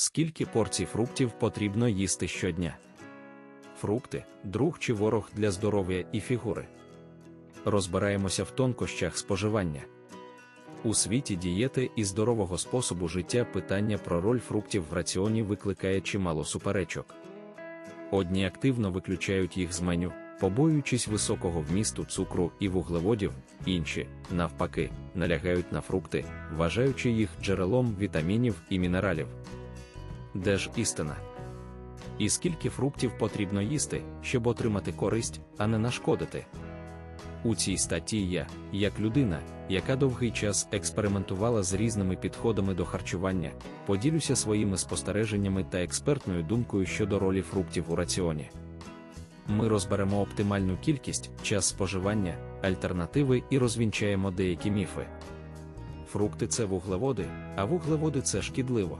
Скільки порцій фруктів потрібно їсти щодня? Фрукти друг чи ворог для здоров'я і фігури. Розбираємося в тонкощах споживання. У світі дієти і здорового способу життя питання про роль фруктів в раціоні викликає чимало суперечок. Одні активно виключають їх з меню, побоюючись високого вмісту цукру і вуглеводів, інші, навпаки, налягають на фрукти, вважаючи їх джерелом вітамінів і мінералів. Де ж істина? І скільки фруктів потрібно їсти, щоб отримати користь, а не нашкодити? У цій статті я, як людина, яка довгий час експериментувала з різними підходами до харчування, поділюся своїми спостереженнями та експертною думкою щодо ролі фруктів у раціоні. Ми розберемо оптимальну кількість, час споживання, альтернативи і розвінчаємо деякі міфи. Фрукти це вуглеводи, а вуглеводи це шкідливо.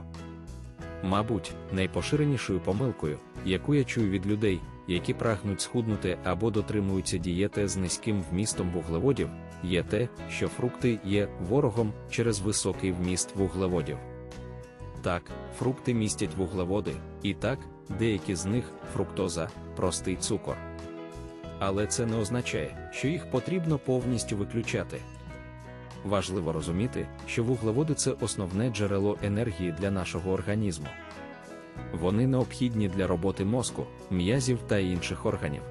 Мабуть, найпоширенішою помилкою, яку я чую від людей, які прагнуть схуднути або дотримуються дієти з низьким вмістом вуглеводів, є те, що фрукти є ворогом через високий вміст вуглеводів. Так, фрукти містять вуглеводи, і так, деякі з них фруктоза, простий цукор. Але це не означає, що їх потрібно повністю виключати. Важливо розуміти, що вуглеводи це основне джерело енергії для нашого організму. Вони необхідні для роботи мозку, м'язів та інших органів.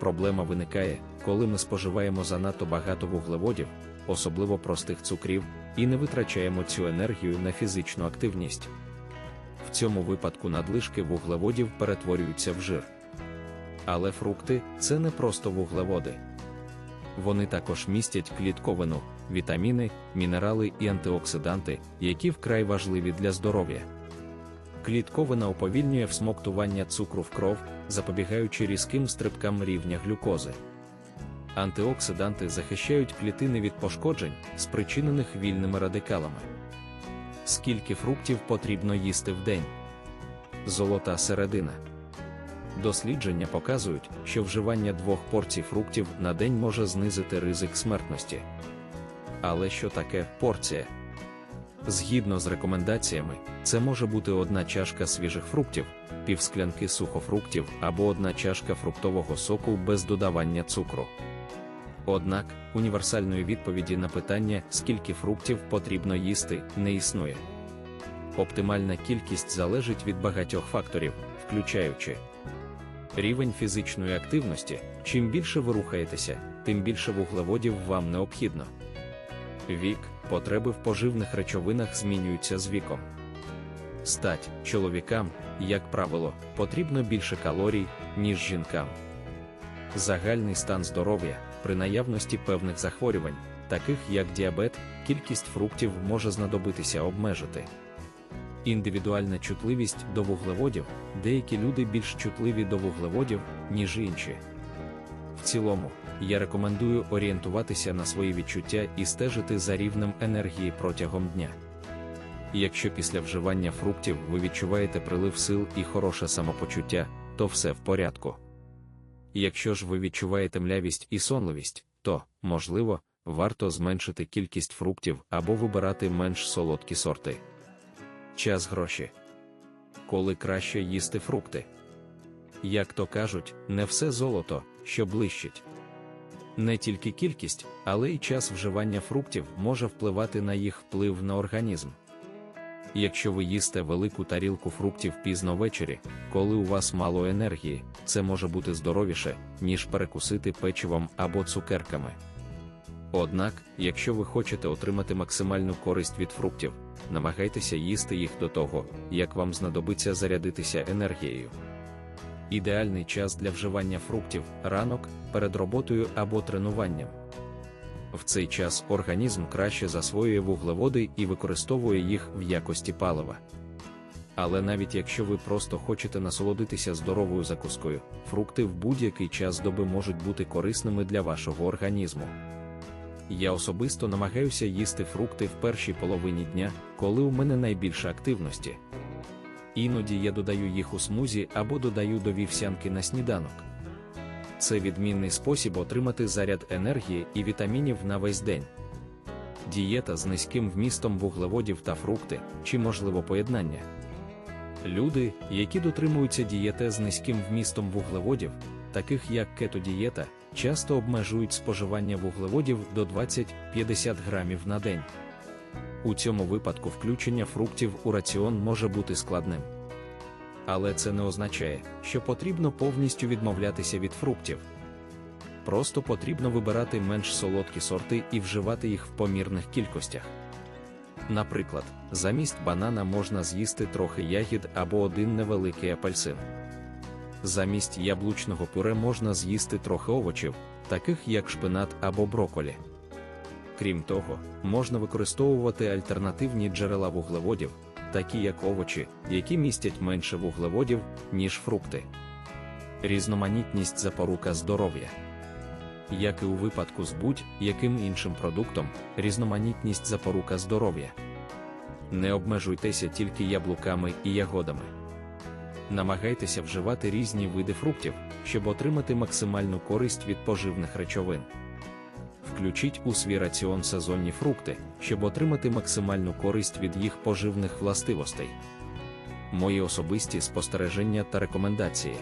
Проблема виникає, коли ми споживаємо занадто багато вуглеводів, особливо простих цукрів, і не витрачаємо цю енергію на фізичну активність. В цьому випадку надлишки вуглеводів перетворюються в жир. Але фрукти це не просто вуглеводи. Вони також містять клітковину, вітаміни, мінерали і антиоксиданти, які вкрай важливі для здоров'я. Клітковина уповільнює всмоктування цукру в кров, запобігаючи різким стрибкам рівня глюкози. Антиоксиданти захищають клітини від пошкоджень, спричинених вільними радикалами. Скільки фруктів потрібно їсти в день? Золота середина. Дослідження показують, що вживання двох порцій фруктів на день може знизити ризик смертності. Але що таке порція? Згідно з рекомендаціями, це може бути одна чашка свіжих фруктів, півсклянки сухофруктів або одна чашка фруктового соку без додавання цукру. Однак, універсальної відповіді на питання, скільки фруктів потрібно їсти, не існує. Оптимальна кількість залежить від багатьох факторів, включаючи рівень фізичної активності. Чим більше ви рухаєтеся, тим більше вуглеводів вам необхідно. Вік, потреби в поживних речовинах змінюються з віком. Стать чоловікам, як правило, потрібно більше калорій, ніж жінкам. Загальний стан здоров'я при наявності певних захворювань, таких як діабет, кількість фруктів може знадобитися обмежити. Індивідуальна чутливість до вуглеводів, деякі люди більш чутливі до вуглеводів, ніж інші. В цілому, я рекомендую орієнтуватися на свої відчуття і стежити за рівнем енергії протягом дня. Якщо після вживання фруктів ви відчуваєте прилив сил і хороше самопочуття, то все в порядку. Якщо ж ви відчуваєте млявість і сонливість, то, можливо, варто зменшити кількість фруктів або вибирати менш солодкі сорти. Час гроші. Коли краще їсти фрукти. Як то кажуть, не все золото, що блищить. Не тільки кількість, але й час вживання фруктів може впливати на їх вплив на організм. Якщо ви їсте велику тарілку фруктів пізно ввечері, коли у вас мало енергії, це може бути здоровіше, ніж перекусити печивом або цукерками. Однак, якщо ви хочете отримати максимальну користь від фруктів, намагайтеся їсти їх до того, як вам знадобиться зарядитися енергією. Ідеальний час для вживання фруктів ранок перед роботою або тренуванням. В цей час організм краще засвоює вуглеводи і використовує їх в якості палива. Але навіть якщо ви просто хочете насолодитися здоровою закускою, фрукти в будь-який час доби можуть бути корисними для вашого організму. Я особисто намагаюся їсти фрукти в першій половині дня, коли у мене найбільше активності. Іноді я додаю їх у смузі або додаю до вівсянки на сніданок. Це відмінний спосіб отримати заряд енергії і вітамінів на весь день. Дієта з низьким вмістом вуглеводів та фрукти, чи можливо поєднання. Люди, які дотримуються дієти з низьким вмістом вуглеводів, таких як кетодієта, часто обмежують споживання вуглеводів до 20-50 грамів на день. У цьому випадку включення фруктів у раціон може бути складним. Але це не означає, що потрібно повністю відмовлятися від фруктів. Просто потрібно вибирати менш солодкі сорти і вживати їх в помірних кількостях. Наприклад, замість банана можна з'їсти трохи ягід або один невеликий апельсин. Замість яблучного пюре можна з'їсти трохи овочів, таких як шпинат або броколі. Крім того, можна використовувати альтернативні джерела вуглеводів, такі як овочі, які містять менше вуглеводів, ніж фрукти. Різноманітність запорука здоров'я. Як і у випадку з будь-яким іншим продуктом, різноманітність запорука здоров'я. Не обмежуйтеся тільки яблуками і ягодами. Намагайтеся вживати різні види фруктів, щоб отримати максимальну користь від поживних речовин. Включіть у свій раціон сезонні фрукти, щоб отримати максимальну користь від їх поживних властивостей. Мої особисті спостереження та рекомендації.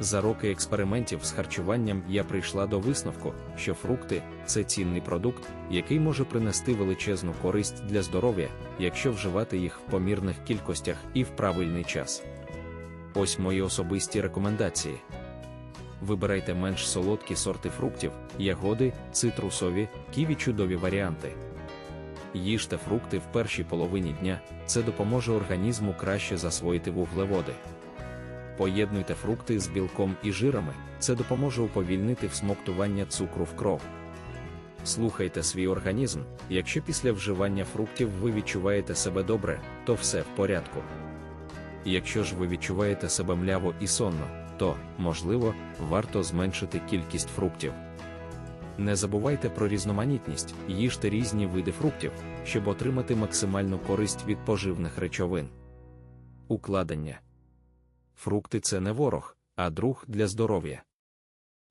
За роки експериментів з харчуванням я прийшла до висновку, що фрукти це цінний продукт, який може принести величезну користь для здоров'я, якщо вживати їх в помірних кількостях і в правильний час. Ось мої особисті рекомендації. Вибирайте менш солодкі сорти фруктів, ягоди, цитрусові, ківі чудові варіанти. Їжте фрукти в першій половині дня, це допоможе організму краще засвоїти вуглеводи. Поєднуйте фрукти з білком і жирами, це допоможе уповільнити всмоктування цукру в кров. Слухайте свій організм, якщо після вживання фруктів ви відчуваєте себе добре, то все в порядку. Якщо ж ви відчуваєте себе мляво і сонно, то, можливо, варто зменшити кількість фруктів. Не забувайте про різноманітність, їжте різні види фруктів, щоб отримати максимальну користь від поживних речовин. Укладення Фрукти це не ворог, а друг для здоров'я.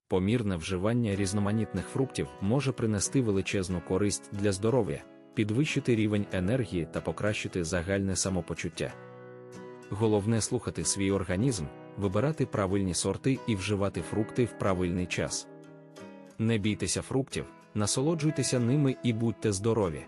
Помірне вживання різноманітних фруктів може принести величезну користь для здоров'я, підвищити рівень енергії та покращити загальне самопочуття. Головне слухати свій організм, вибирати правильні сорти і вживати фрукти в правильний час. Не бійтеся фруктів, насолоджуйтеся ними і будьте здорові!